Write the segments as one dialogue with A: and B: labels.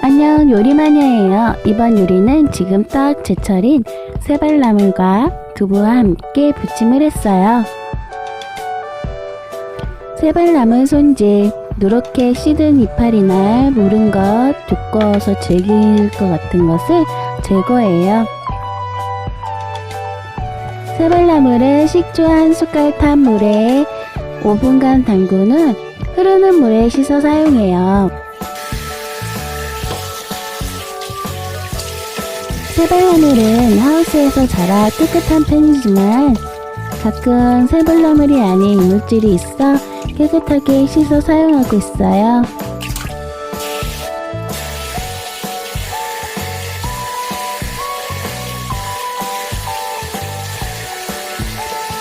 A: 안녕 요리마녀예요. 이번 요리는 지금 딱 제철인 새발나물과 두부와 함께 부침을 했어요. 새발나물 손질 누렇게 시든 이파리나 무른 것 두꺼워서 질길 것 같은 것을 제거해요. 새발나물은 식초 한 숟갈 탄 물에 5분간 담근 후 흐르는 물에 씻어 사용해요. 새발나물은 하우스에서 자라 깨끗한 편이지만 가끔 새발나물이 아닌 이물질이 있어 깨끗하게 씻어 사용하고 있어요.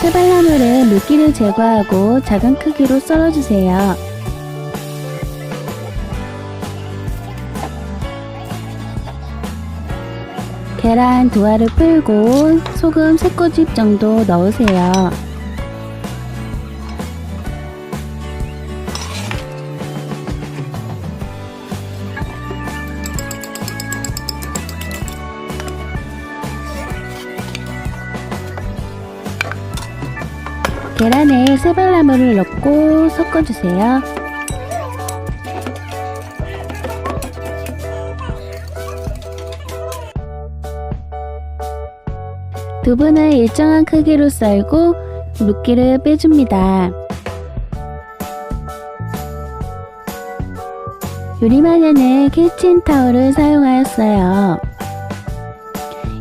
A: 새발나물은 물기를 제거하고 작은 크기로 썰어주세요. 계란 두 알을 풀고 소금 세 꼬집 정도 넣으세요. 계란에 새발나물을 넣고 섞어주세요. 두부는 일정한 크기로 썰고 물기를 빼줍니다. 요리마녀는 키친타올을 사용하였어요.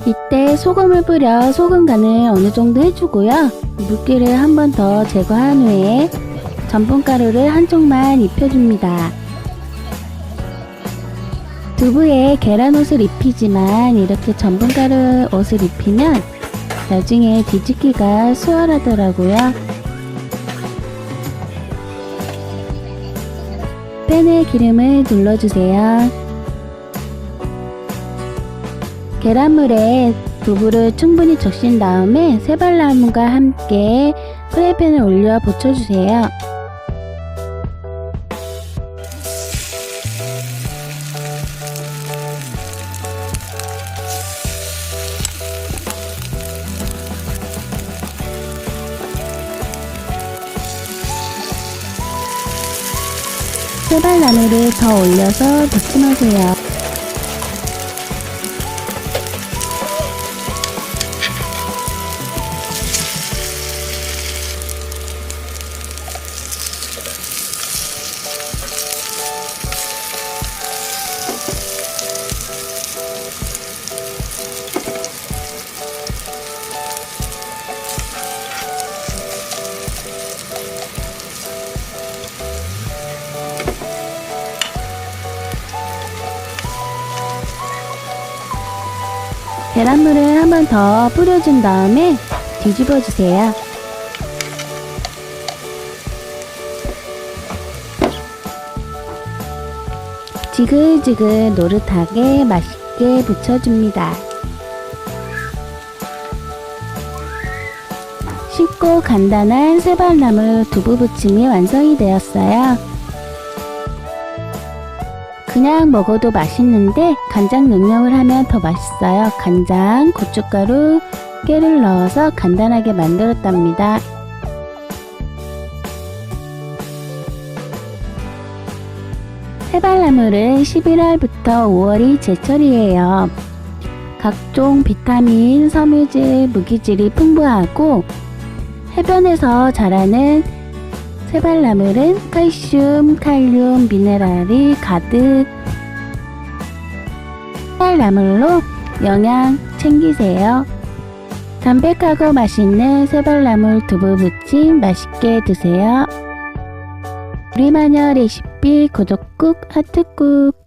A: 이때 소금을 뿌려 소금 간을 어느 정도 해주고요. 물기를 한 번 더 제거한 후에 전분가루를 한쪽만 입혀줍니다. 두부에 계란 옷을 입히지만 이렇게 전분가루 옷을 입히면 나중에 뒤집기가 수월하더라고요. 팬에 기름을 둘러주세요. 계란물에 두부를 충분히 적신 다음에 새발나무가 함께 프라이팬을 올려 붙여주세요. 새발나무를 더 올려서 부침하세요. 계란물을 한 번 더 뿌려준 다음에 뒤집어 주세요. 지글지글 노릇하게 맛있게 부쳐줍니다. 쉽고 간단한 새발나물 두부 부침이 완성이 되었어요. 그냥 먹어도 맛있는데 간장 능력을 하면 더 맛있어요. 간장, 고춧가루, 깨를 넣어서 간단하게 만들었답니다. 해발나물은 11월부터 5월이 제철이에요. 각종 비타민, 섬유질, 무기질이 풍부하고 해변에서 자라는 새발나물은 칼슘, 칼륨, 미네랄이 가득 새발나물로 영양 챙기세요. 담백하고 맛있는 새발나물 두부 부침 맛있게 드세요. 우리마녀 레시피 구독 꾹 하트 꾹